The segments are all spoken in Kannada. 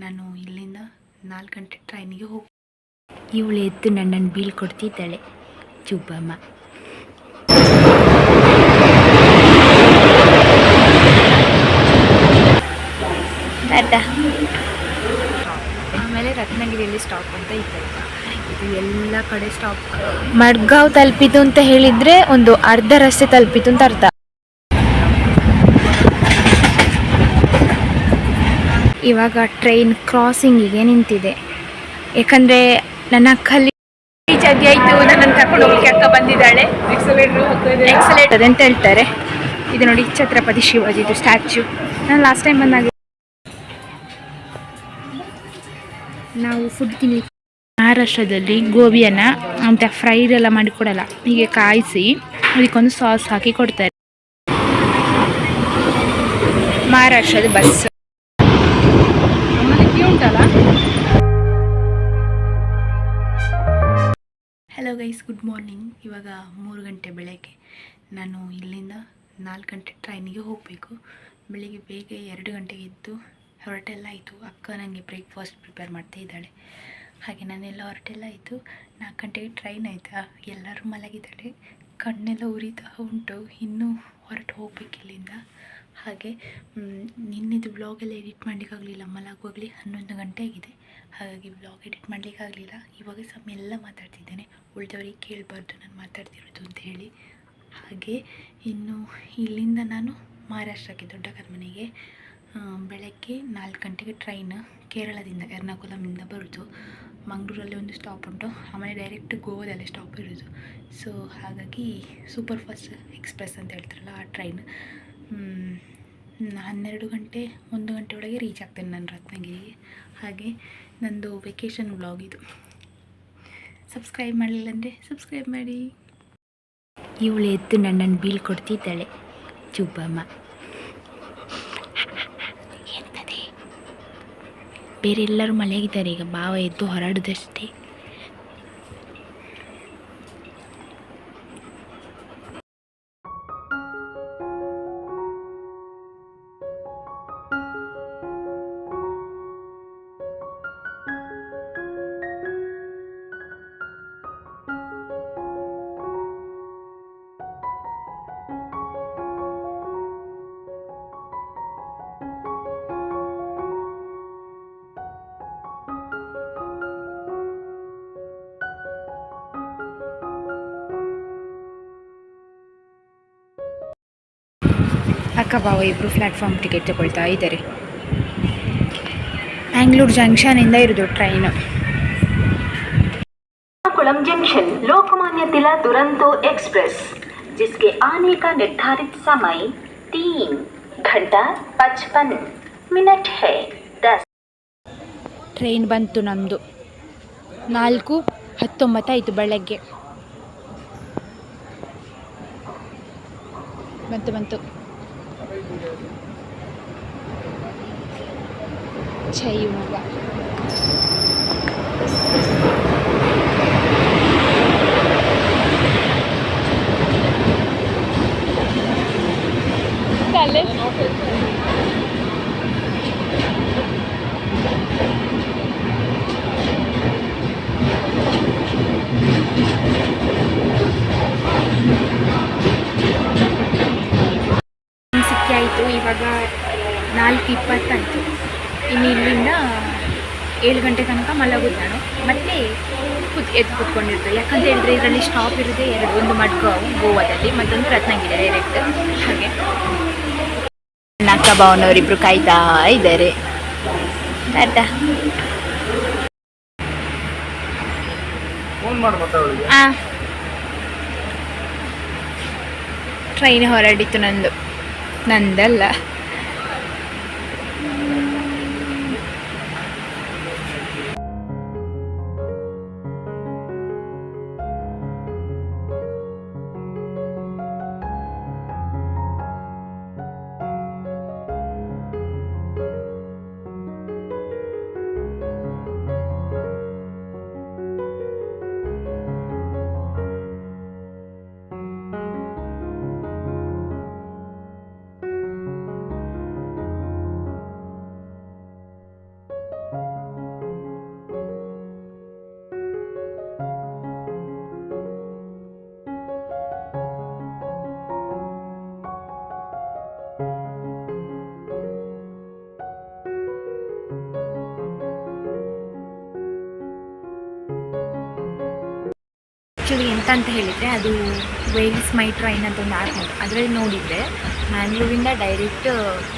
ನಾನು ಇಲ್ಲಿಂದ ನಾಲ್ಕು ಗಂಟೆ ಟ್ರೈನಿಗೆ ಹೋಗಿ. ಇವಳು ಎದ್ದು ನನ್ನನ್ನು ಬೀಳ್ಕೊಡ್ತಿದ್ದಾಳೆ ಚುಬ್ಬಮ್ಮ ಆಮೇಲೆ ರತ್ನಗಿರಿಯಲ್ಲಿ ಸ್ಟಾಪ್ ಅಂತ ಇತ್ತು. ಇದು ಎಲ್ಲ ಕಡೆ ಸ್ಟಾಪ್ ಮಡ್ಗಾವ್ ತಲುಪಿತು ಅಂತ ಹೇಳಿದರೆ ಒಂದು ಅರ್ಧ ರಸ್ತೆ ತಲುಪಿತು ಅಂತ ಅರ್ಥ. ಇವಾಗ ಟ್ರೈನ್ ಕ್ರಾಸಿಂಗಿಗೆ ನಿಂತಿದೆ. ಯಾಕಂದರೆ ನನ್ನ ಅಕ್ಕಲ್ಲಿ ಜಾಗಿ ಆಯಿತು ನನ್ನನ್ನು ಕರ್ಕೊಂಡು ಹೋಗ್ಲಿಕ್ಕೆ ಅಕ್ಕ ಬಂದಿದ್ದಾಳೆ. ಎಕ್ಸಲೇಟರ್ ಅಂತ ಹೇಳ್ತಾರೆ. ಇದು ನೋಡಿ ಛತ್ರಪತಿ ಶಿವಾಜಿದು ಸ್ಟ್ಯಾಚ್ಯೂ ನಾನು ಲಾಸ್ಟ್ ಟೈಮ್ ಬಂದಾಗ ನಾವು ಫುಡ್ ತಿನ್ನಿ ಮಹಾರಾಷ್ಟ್ರದಲ್ಲಿ ಗೋಬಿಯನ್ನು ಅಂತ ಫ್ರೈಡ್ ಎಲ್ಲ ಮಾಡಿ ಕೊಡಲ್ಲ ಹೀಗೆ ಕಾಯಿಸಿ ಅದಕ್ಕೊಂದು ಸಾಸ್ ಹಾಕಿ ಕೊಡ್ತಾರೆ. ಮಹಾರಾಷ್ಟ್ರದ bus hello guys good morning ಇವಾಗ ಮೂರು ಗಂಟೆ ಬೆಳಗ್ಗೆ. ನಾನು ಇಲ್ಲಿಂದ ನಾಲ್ಕು ಗಂಟೆ ಟ್ರೈನಿಗೆ ಹೋಗಬೇಕು. ಬೆಳಿಗ್ಗೆ ಬೇಗ ಎರಡು ಗಂಟೆಗೆ ಇದ್ದು ಹೊರಟೆಲ್ಲ ಆಯಿತು. ಅಕ್ಕ ನನಗೆ ಬ್ರೇಕ್ಫಾಸ್ಟ್ ಪ್ರಿಪೇರ್ ಮಾಡ್ತಾ ಇದ್ದಾಳೆ. ಹಾಗೆ ನಾನೆಲ್ಲ ಹೊರಟೆಲ್ಲ ಆಯಿತು. ನಾಲ್ಕು ಗಂಟೆಗೆ ಟ್ರೈನ್ ಆಯಿತಾ? ಎಲ್ಲರೂ ಮಲಗಿದ್ದಾಳೆ ಕಣ್ಣೆಲ್ಲ ಉರಿತಾ ಉಂಟು. ಇನ್ನೂ ಹೊರಟು ಹೋಗ್ಬೇಕು ಇಲ್ಲಿಂದ. ಹಾಗೆ ನಿನ್ನೆದು ಬ್ಲಾಗೆಲ್ಲ ಎಡಿಟ್ ಮಾಡಲಿಕ್ಕಾಗಲಿಲ್ಲ. ಮಲಗುವಾಗಲಿ ಹನ್ನೊಂದು ಗಂಟೆ ಆಗಿದೆ. ಹಾಗಾಗಿ ಬ್ಲಾಗ್ ಎಡಿಟ್ ಮಾಡಲಿಕ್ಕಾಗಲಿಲ್ಲ. ಇವಾಗ ಸಮ್ ಎಲ್ಲ ಮಾತಾಡ್ತಿದ್ದೇನೆ. ಉಳಿದವರಿಗೆ ಕೇಳಬಾರ್ದು ನಾನು ಮಾತಾಡ್ತಿರೋದು ಅಂತ ಹೇಳಿ. ಹಾಗೆ ಇನ್ನು ಇಲ್ಲಿಂದ ನಾನು ಮಹಾರಾಷ್ಟ್ರಕ್ಕೆ, ದೊಡ್ಡ ಕರ್ಮನೆಗೆ ಬೆಳಗ್ಗೆ ನಾಲ್ಕು ಗಂಟೆಗೆ ಟ್ರೈನ್ ಕೇರಳದಿಂದ, ಎರ್ನಾಕುಲಮಿಂದ ಬರೋದು. ಮಂಗಳೂರಲ್ಲಿ ಒಂದು ಸ್ಟಾಪ್ ಉಂಟು. ಆಮೇಲೆ ಡೈರೆಕ್ಟ್ ಗೋವಾದಲ್ಲೇ ಸ್ಟಾಪ್ ಇರೋದು. ಸೊ ಹಾಗಾಗಿ ಸೂಪರ್ ಫಾಸ್ಟ್ ಎಕ್ಸ್ಪ್ರೆಸ್ ಅಂತ ಹೇಳ್ತಾರಲ್ಲ ಆ ಟ್ರೈನ್ ಹನ್ನೆರಡು ಗಂಟೆ, ಒಂದು ಗಂಟೆ ಒಳಗೆ ರೀಚ್ ಆಗ್ತೇನೆ ನಾನು ರತ್ನಗಿರಿಗೆ. ಹಾಗೆ ನಂದು ವೆಕೇಷನ್ ವ್ಲಾಗ್ ಇದು. ಸಬ್ಸ್ಕ್ರೈಬ್ ಮಾಡಲಿಲ್ಲ ಅಂದರೆ ಸಬ್ಸ್ಕ್ರೈಬ್ ಮಾಡಿ. ಇವಳು ಎದ್ದು ನನ್ನನ್ನು ಬೀಳ್ಕೊಡ್ತಿದ್ದಾಳೆ ಚುಬ್ಬಮ್ಮ ಎಂತದೆ? ಬೇರೆ ಎಲ್ಲರೂ ಮಲಗಿದ್ದಾರೆ, ಈಗ ಭಾವ ಎದ್ದು ಹೊರಡುದಷ್ಟೇ. ಅಕ್ಕ ಬಾವ ಇಬ್ಬರು ಪ್ಲ್ಯಾಟ್ಫಾರ್ಮ್ ಟಿಕೆಟ್ ತಗೊಳ್ತಾ ಇದ್ದಾರೆ ಮ್ಯಾಂಗ್ಳೂರು ಜಂಕ್ಷನಿಂದ ಇರೋದು train Ernakulam junction Lokmanya Tilak Duronto express जिसके आने का निर्धारित समय तीन घंटा पचपन मिनट है दस ಟ್ರೈನ್ ಬಂತು ನಮ್ಮದು ನಾಲ್ಕು ಹತ್ತೊಂಬತ್ತಾಯಿತು ಬೆಳಗ್ಗೆ ಬಂತು ಬಂತು જય યુવા. ಏಳು ಗಂಟೆ ತನಕ ಮಲಗೋದು ನಾನು ಮತ್ತೆ ಕುತ್ ಎದ್ದು ಕುತ್ಕೊಂಡಿರ್ತಾರೆ ಯಾಕಂತ ಹೇಳಿದ್ರೆ ಇದರಲ್ಲಿ ಸ್ಟಾಪ್ ಇರೋದೇ ಎರಡು ಒಂದು ಮಡ್ಕ ಗೋವಾದಲ್ಲಿ ಮತ್ತೊಂದು ರತ್ನಗಿರಿ ಡೈರೆಕ್ಟ್ ಹಾಗೆ. ಅಕ್ಕ ಭಾವನವರಿಬ್ರು ಕಾಯ್ತಾ ಇದ್ದಾರೆ. ಆಯ್ತಾ ಆ. ಟ್ರೈನ್ ಹೊರಡಿತ್ತು ನಂದು. ನಂದಲ್ಲ. ಅಂತ ಹೇಳಿದರೆ ಅದು ವೇಲ್ಸ್ ಮೈ ಟ್ರೈನ್ ಅಂತ ಒಂದು ಆ್ಯಪ್ ಅದರಲ್ಲಿ ನೋಡಿದರೆ ಮ್ಯಾಂಗ್ಳೂರಿಂದ ಡೈರೆಕ್ಟ್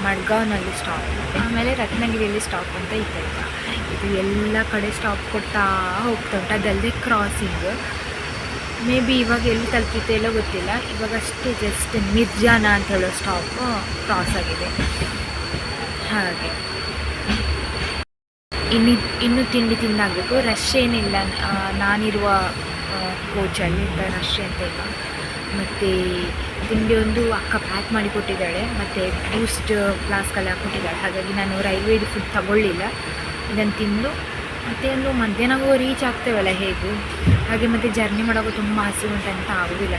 ಮಡ್ಗಾವ್ನಲ್ಲಿ ಸ್ಟಾಪ್ ಆಮೇಲೆ ರತ್ನಗಿರಿಯಲ್ಲಿ ಸ್ಟಾಪ್ ಅಂತ ಇತ್ತು ಇದು ಎಲ್ಲ ಕಡೆ ಸ್ಟಾಪ್ ಕೊಡ್ತಾ ಹೋಗ್ತಾ ಉಂಟು. ಅದಲ್ಲದೆ ಕ್ರಾಸಿಂಗ್ ಮೇ ಬಿ ಇವಾಗ ಎಲ್ಲಿ ತಲುಪಿತ್ತು ಎಲ್ಲೋ ಗೊತ್ತಿಲ್ಲ. ಇವಾಗ ಅಷ್ಟೇ ಜಸ್ಟ್ ನಿರ್ಜಾನ ಅಂತ ಹೇಳೋ ಸ್ಟಾಪ್ ಕ್ರಾಸ್ ಆಗಿದೆ. ಹಾಗೆ. ಇನ್ನು ಇನ್ನು ತಿಂಡಿ ತಿಂದಾಗಬೇಕು. ರಶ್ ಏನಿಲ್ಲ. ನಾನಿರುವ ಕೋಚಲ್ಲಿ ಅಷ್ಟೇ ಅಂತ ಇಲ್ಲ. ಮತ್ತು ತಿಂಡಿ ಒಂದು ಅಕ್ಕ ಪ್ಯಾಕ್ ಮಾಡಿ ಕೊಟ್ಟಿದ್ದಾಳೆ, ಮತ್ತು ಬೂಸ್ಟ್ ಫ್ಲಾಸ್ಕಲ್ಲಿ ಹಾಕ್ಕೊಟ್ಟಿದ್ದಾಳೆ ಹಾಗಾಗಿ ನಾನು ರೈಲ್ವೇದು ಫುಡ್ ತಗೊಳ್ಳಿಲ್ಲ. ಇದನ್ನು ತಿಂದು, ಮತ್ತು ಒಂದು ಮಧ್ಯಾಹ್ನವೂ ರೀಚ್ ಆಗ್ತೇವಲ್ಲ ಹೇಗೂ? ಹಾಗೆ ಮತ್ತು ಜರ್ನಿ ಮಾಡೋಕ್ಕೂ ತುಂಬ ಹಸಿವು ಉಂಟು ಅಂತ ಆಗೋದಿಲ್ಲ.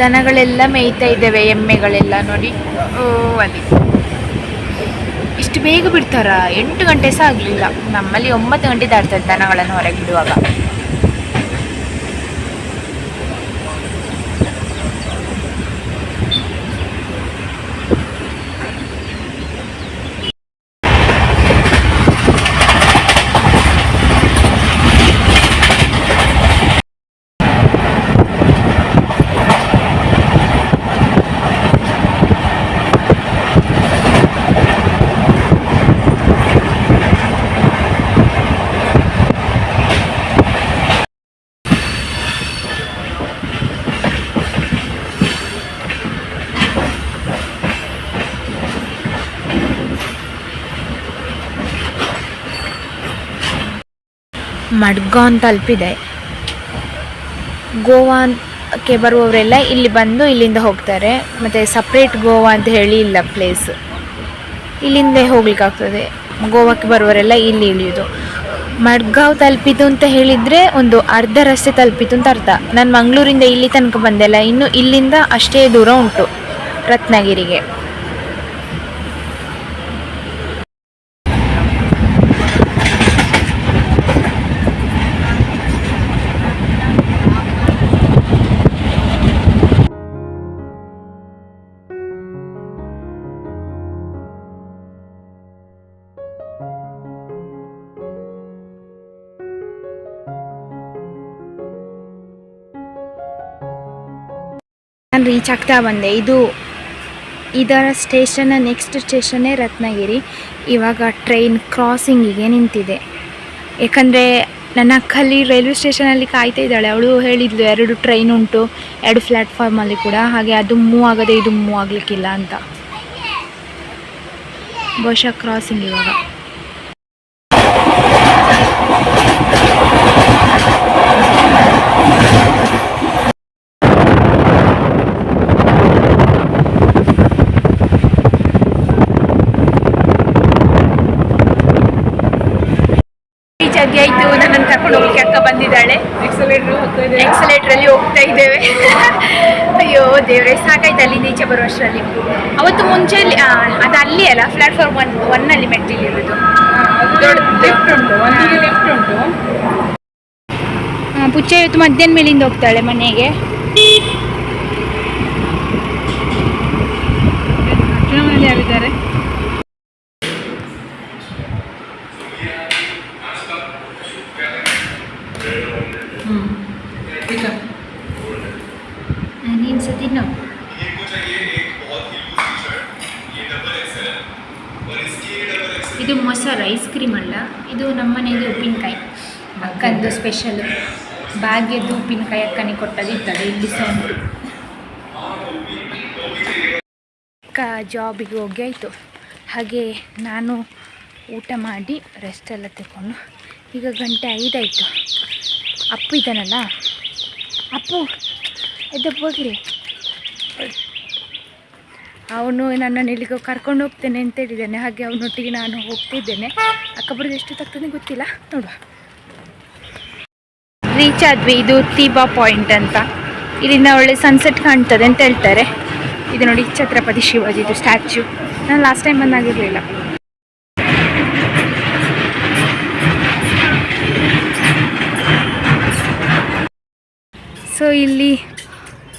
ದನಗಳೆಲ್ಲ ಮೇಯ್ತಾ ಇದ್ದಾವೆ, ಎಮ್ಮೆಗಳೆಲ್ಲ ನೋಡಿ. ಓ ಅಲ್ಲಿ ಇಷ್ಟು ಬೇಗ ಬಿಡ್ತಾರ? ಎಂಟು ಗಂಟೆ ಸಹ ಆಗಲಿಲ್ಲ. ನಮ್ಮಲ್ಲಿ ಒಂಬತ್ತು ಗಂಟೆ ದಾಟ್ತದೆ ದನಗಳನ್ನು ಹೊರಗೆ ಮಡ್ಗಾನ್ ತಲುಪಿದೆ ಗೋವಾಕ್ಕೆ ಬರುವವರೆಲ್ಲ ಇಲ್ಲಿ ಬಂದು ಇಲ್ಲಿಂದ ಹೋಗ್ತಾರೆ. ಮತ್ತು ಸಪ್ರೇಟ್ ಗೋವಾ ಅಂತ ಹೇಳಿ ಇಲ್ಲ ಪ್ಲೇಸ್ ಇಲ್ಲಿಂದ ಹೋಗ್ಲಿಕ್ಕಾಗ್ತದೆ ಗೋವಾಕ್ಕೆ ಬರುವವರೆಲ್ಲ ಇಲ್ಲಿ ಇಳಿಯೋದು. ಮಡ್ಗಾವ್ ತಲುಪಿತು ಅಂತ ಹೇಳಿದರೆ ಒಂದು ಅರ್ಧ ರಸ್ತೆ ತಲುಪಿತು ಅಂತ ಅರ್ಥ. ನಾನು ಮಂಗಳೂರಿಂದ ಇಲ್ಲಿ ತನಕ ಬಂದೆಲ್ಲ ಇನ್ನು ಇಲ್ಲಿಂದ ಅಷ್ಟೇ ದೂರ ಉಂಟು, ರತ್ನಗಿರಿಗೆ. ರೀಚ್ ಆಗ್ತಾ ಬಂದೆ. ಇದು ಇದರ ಸ್ಟೇಷನ್ನ ನೆಕ್ಸ್ಟ್ ಸ್ಟೇಷನ್ನೇ ರತ್ನಗಿರಿ. ಇವಾಗ ಟ್ರೈನ್ ಕ್ರಾಸಿಂಗಿಗೆ ನಿಂತಿದೆ. ಏಕೆಂದರೆ ನನ್ನ ಅಕ್ಕಲ್ಲಿ ರೈಲ್ವೆ ಸ್ಟೇಷನಲ್ಲಿ ಕಾಯ್ತಾ ಇದ್ದಾಳೆ. ಅವಳು ಹೇಳಿದ್ಲು, ಎರಡು ಟ್ರೈನ್ ಉಂಟು, ಎರಡು ಪ್ಲ್ಯಾಟ್ಫಾರ್ಮಲ್ಲಿ ಕೂಡ. ಹಾಗೆ ಅದು ಮೂವ್ ಆಗದೆ ಇದು ಮೂವ್ ಆಗಲಿಕ್ಕಿಲ್ಲ ಅಂತ. ಬಹುಶಃ ಕ್ರಾಸಿಂಗ್ ಇವಾಗ ರೀಚ್ ಆಗಿ ಆಯಿತು ನನ್ನನ್ನು ಕರ್ಕೊಂಡು ಹೋಗ್ಲಿಕ್ಕೆ ಅಕ್ಕ ಬಂದಿದ್ದಾಳೆ ಎಕ್ಸಲೇಟರ್ ಅಲ್ಲಿ ಹೋಗ್ತಾ ಇದ್ದೇವೆ ಅಯ್ಯೋ ದೇವ್ರೆ ಸಾಕಾಯ್ತು ಅಲ್ಲಿಂದ ಈಚೆ ಬರೋ ಅಷ್ಟರಲ್ಲಿ ಅವತ್ತು ಮುಂಚೆ ಅದು ಅಲ್ಲಿ ಅಲ್ಲ ಪ್ಲಾಟ್ಫಾರ್ಮ್ ಒನ್ ಒನ್ನಲ್ಲಿ ಮೆಟ್ಟಿಲಿರೋದು. ಲಿಫ್ಟ್ ಉಂಟು ಒಂದಿಗೆ ಲಿಫ್ಟ್ ಉಂಟು. ಆ, ಪುಚ್ಚ ಇವತ್ತು ಮಧ್ಯಾಹ್ನ ಮೇಲಿಂದ ಹೋಗ್ತಾಳೆ ಮನೆಗೆ. ಯಾರಿದ್ದಾರೆ? ನೀನು ಸತಿ ನಾವು ಇದು ಮೊಸರು ಐಸ್ ಕ್ರೀಮ್ ಅಲ್ಲ. ಇದು ನಮ್ಮನೆಯದು ಉಪ್ಪಿನಕಾಯಿ. ಅಕ್ಕಂದು ಸ್ಪೆಷಲ್ ಭಾಗ್ಯದ್ದು ಉಪ್ಪಿನಕಾಯಿ ಅಕ್ಕನಿಗೆ ಕೊಟ್ಟದ್ದು ಇರ್ತದೆ ಇಲ್ಲಿ ಸಹ ಅಕ್ಕ ಜಾಬಿಗೆ ಹೋಗಿ ಆಯಿತು ಹಾಗೆ ನಾನು ಊಟ ಮಾಡಿ ರೆಸ್ಟ್ ಎಲ್ಲ ತಗೊಂಡು ಈಗ ಗಂಟೆ ಐದಾಯಿತು. ಅಪ್ಪು ಇದ್ದಾನಲ್ಲ? ಅಪ್ಪು ಎದ್ದಪ್ಪ ಹೋಗಿರಿ. ಅವನು ನನ್ನನ್ನು ಇಲ್ಲಿಗೆ ಕರ್ಕೊಂಡು ಹೋಗ್ತೇನೆ ಅಂತ ಹೇಳಿದ್ದೇನೆ. ಹಾಗೆ ಅವನೊಟ್ಟಿಗೆ ನಾನು ಹೋಗ್ತಿದ್ದೇನೆ. ಅಕ್ಕ ಬರೋದು ಎಷ್ಟು ತಗ್ತದೆ ಗೊತ್ತಿಲ್ಲ. ನೋಡುವ. ರೀಚ್ ಆದ್ವಿ. ಇದು ತೀಬಾ ಪಾಯಿಂಟ್ ಅಂತ. ಇಲ್ಲಿಂದ ಒಳ್ಳೆ ಸನ್ಸೆಟ್ ಕಾಣ್ತದೆ ಅಂತ ಹೇಳ್ತಾರೆ. ಇದು ನೋಡಿ ಛತ್ರಪತಿ ಶಿವಾಜಿದು ಸ್ಟ್ಯಾಚ್ಯೂ ನಾನು ಲಾಸ್ಟ್ ಟೈಮ್ ಬಂದಾಗಿರಲಿಲ್ಲ ಸೊ ಇಲ್ಲಿ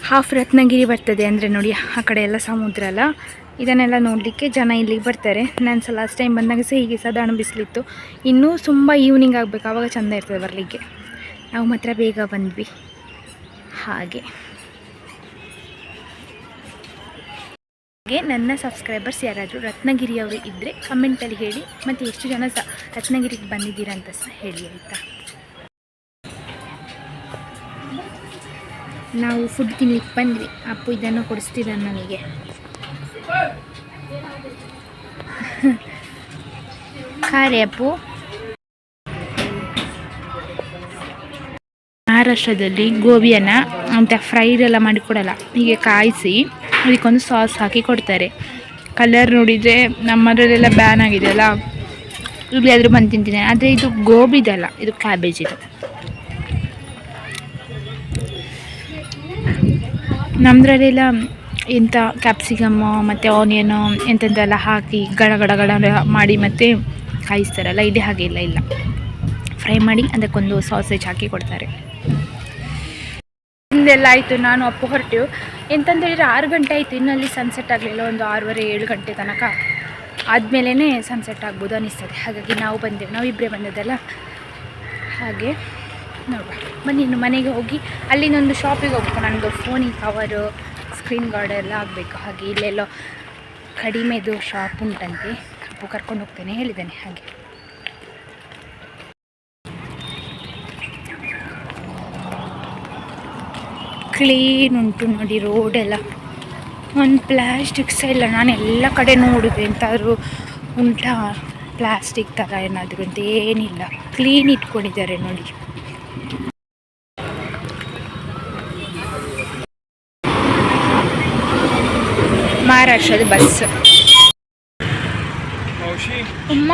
ಹಾಫ್ ರತ್ನಗಿರಿ ಬರ್ತದೆ ಅಂದರೆ ನೋಡಿ, ಆ ಕಡೆ ಎಲ್ಲ ಸಮುದ್ರ ಅಲ್ಲ. ಇದನ್ನೆಲ್ಲ ನೋಡಲಿಕ್ಕೆ ಜನ ಇಲ್ಲಿಗೆ ಬರ್ತಾರೆ. ನಾನು ಸಹ ಲಾಸ್ಟ್ ಟೈಮ್ ಬಂದಾಗ ಸಹ ಹೀಗೆ ಸಾಧಾರಣ ಬಿಸಿಲಿತ್ತು. ಇನ್ನೂ ತುಂಬ ಈವ್ನಿಂಗ್ ಆಗಬೇಕು ಆವಾಗ ಚೆಂದ ಇರ್ತದೆ ಬರಲಿಕ್ಕೆ. ನಾವು ಮಾತ್ರ ಬೇಗ ಬಂದ್ವಿ. ಹಾಗೆ. ಹಾಗೆ ನನ್ನ ಸಬ್ಸ್ಕ್ರೈಬರ್ಸ್ ಯಾರಾದರೂ ರತ್ನಗಿರಿಯವರು ಇದ್ದರೆ ಕಮೆಂಟಲ್ಲಿ ಹೇಳಿ. ಮತ್ತು ಎಷ್ಟು ಜನ ಸಹ ರತ್ನಗಿರಿಗೆ ಬಂದಿದ್ದೀರಾ ಅಂತ ಸಹ ಹೇಳಿ ಆಯಿತಾ? ನಾವು ಫುಡ್ ತಿನ್ಲಿಕ್ಕೆ ಬಂದ್ವಿ. ಅಪ್ಪು ಇದನ್ನು ಕೊಡಿಸ್ತಿದ್ದಾನೆ ನಮಗೆ. ಖಾರೆ ಅಪ್ಪು. ಮಹಾರಾಷ್ಟ್ರದಲ್ಲಿ ಗೋಬಿಯನ್ನು ಅಂತ ಎಲ್ಲ ಮಾಡಿ ಕೊಡಲ್ಲ. ಹೀಗೆ ಕಾಯಿಸಿ ಅದಕ್ಕೊಂದು ಸಾಸ್ ಹಾಕಿ ಕೊಡ್ತಾರೆ. ಕಲರ್ ನೋಡಿದರೆ ನಮ್ಮದರಲ್ಲೆಲ್ಲ ಬ್ಯಾನ್ ಆಗಿದೆ ಅಲ್ಲ. ಇಲ್ಲಿ ಆದರೂ ಬಂದು ತಿಂತೀನಿ. ಆದರೆ ಇದು ಗೋಬಿದಲ್ಲ, ಇದು ಕ್ಯಾಬೇಜ್ ಇದು. ನಮ್ಮದ್ರಲ್ಲೆಲ್ಲ ಎಂಥ ಕ್ಯಾಪ್ಸಿಕಮ್ಮು ಮತ್ತು ಆನಿಯನು ಎಂಥೆಂಥೆಲ್ಲ ಹಾಕಿ ಗಡ ಗಡ ಗಡ ಮಾಡಿ ಮತ್ತು ಕಾಯಿಸ್ತಾರಲ್ಲ, ಇದೇ ಹಾಗೆ ಇಲ್ಲ ಇಲ್ಲ. ಫ್ರೈ ಮಾಡಿ ಅದಕ್ಕೊಂದು ಸಾಸೇಜ್ ಹಾಕಿ ಕೊಡ್ತಾರೆ. ಹಿಂದೆಲ್ಲ ಆಯಿತು, ನಾನು ಅಪ್ಪು ಹೊರಟು. ಎಂತಂದೇಳಿದ್ರೆ ಆರು ಗಂಟೆ ಆಯಿತು, ಇನ್ನಲ್ಲಿ ಸನ್ಸೆಟ್ ಆಗಲಿಲ್ಲ, ಒಂದು ಆರೂವರೆ, ಏಳು ಗಂಟೆ ತನಕ. ಆದಮೇಲೆ ಸನ್ಸೆಟ್ ಆಗ್ಬೋದು ಅನ್ನಿಸ್ತದೆ. ಹಾಗಾಗಿ ನಾವು ಬಂದೆವು ನಾವು ಇಬ್ಬರೇ ಬಂದದ್ದಲ್ಲ? ಹಾಗೆ. ನೋಡುವ ಬನ್ನಿ, ಇನ್ನು ಮನೆಗೆ ಹೋಗಿ. ಅಲ್ಲಿನೊಂದು ಶಾಪಿಗೆ ಹೋಗ್ಬೇಕು. ನನಗೆ ಫೋನಿಗೆ ಕವರು ಸ್ಕ್ರೀನ್ ಗಾರ್ಡ್ ಎಲ್ಲ ಆಗಬೇಕು. ಹಾಗೆ ಇಲ್ಲೆಲ್ಲೋ ಕಡಿಮೆದು ಶಾಪ್ ಉಂಟಂತೆ. ಅಪ್ಪು ಕರ್ಕೊಂಡು ಹೋಗ್ತೇನೆ. ಹೇಳಿದ್ದೇನೆ. ಹಾಗೆ. ಕ್ಲೀನ್ ಉಂಟು ನೋಡಿ ರೋಡೆಲ್ಲ ಒಂದು ಪ್ಲಾಸ್ಟಿಕ್ ಸಹ ಇಲ್ಲ ನಾನು ಎಲ್ಲ ಕಡೆ ನೋಡಿದೆ. ಎಂತಾದರೂ ಉಂಟಾ? ಪ್ಲಾಸ್ಟಿಕ್ ಥರ ಏನಾದರೂ ಅಂತ ಏನಿಲ್ಲ. ಕ್ಲೀನ್ ಇಟ್ಕೊಂಡಿದ್ದಾರೆ ನೋಡಿ. ಮಹಾರಾಷ್ಟ್ರದ ಬಸ್. ಅಮ್ಮ?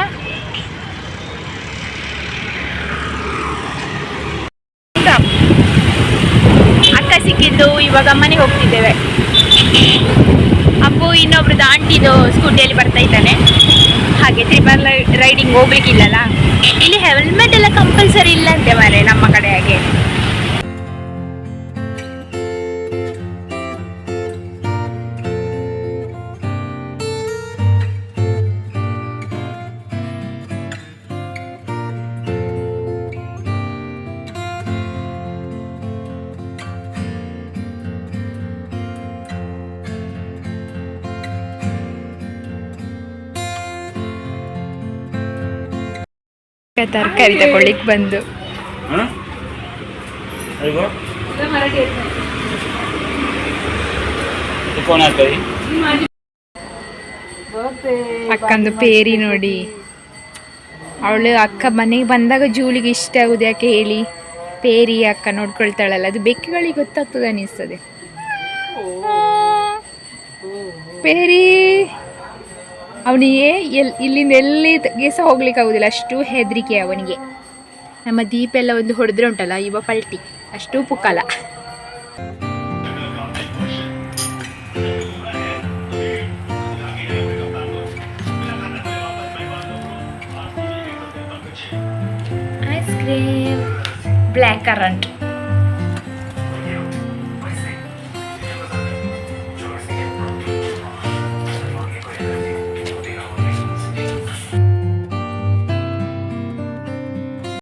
ಅಕ್ಕ ಸಿಕ್ಕಿದ್ದು ಇವಾಗ ಮನೆಗೆ ಹೋಗ್ತಿದ್ದೇವೆ. ಅಪ್ಪು ಇನ್ನೊಬ್ರದ್ದು ಆಂಟಿದು ಸ್ಕೂಟಿಯಲ್ಲಿ ಬರ್ತಾ ಇದ್ದಾನೆ. ಹಾಗೆ ತ್ರಿಪರ್ ರೈಡಿಂಗ್ ಹೋಗ್ಲಿಕ್ಕಿಲ್ಲಲ್ಲ. ಇಲ್ಲಿ ಹೆಲ್ಮೆಟ್ ಎಲ್ಲ ಕಂಪಲ್ಸರಿ ಇಲ್ಲ ಅಂತೆ ಮಾರೆ ನಮ್ಮ ಕಡೆ ಹಾಗೆ. ತರಕಾರಿ ತಗೊಳ್ಳಿಕ್ ಬಂದು. ಅಕ್ಕಂದು ಪೇರಿ ನೋಡಿ. ಅವಳು ಅಕ್ಕ ಮನೆಗೆ ಬಂದಾಗ ಜೂಲಿಗೆ ಇಷ್ಟ ಆಗುದು ಯಾಕೆ ಹೇಳಿ? ಪೇರಿ ಅಕ್ಕ ನೋಡ್ಕೊಳ್ತಾಳಲ್ಲ ಅದು ಬೆಕ್ಕುಗಳಿಗೆ ಗೊತ್ತಾಗ್ತದೆ ಅನಿಸ್ತದೆ. ಪೇರಿ. ಅವನಿಗೆ ಎಲ್, ಇಲ್ಲಿಂದ ಎಲ್ಲಿಗೆ ಸಹ ಹೋಗ್ಲಿಕ್ಕೆ ಆಗುದಿಲ್ಲ. ಅಷ್ಟು ಹೆದರಿಕೆ ಅವನಿಗೆ. ನಮ್ಮ ದೀಪ ಎಲ್ಲ ಒಂದು ಹೊಡೆದ್ರೆ ಉಂಟಲ್ಲ ಇವ ಪಲ್ಟಿ. ಅಷ್ಟು ಪುಕ್ಕಲ. Ice cream black currant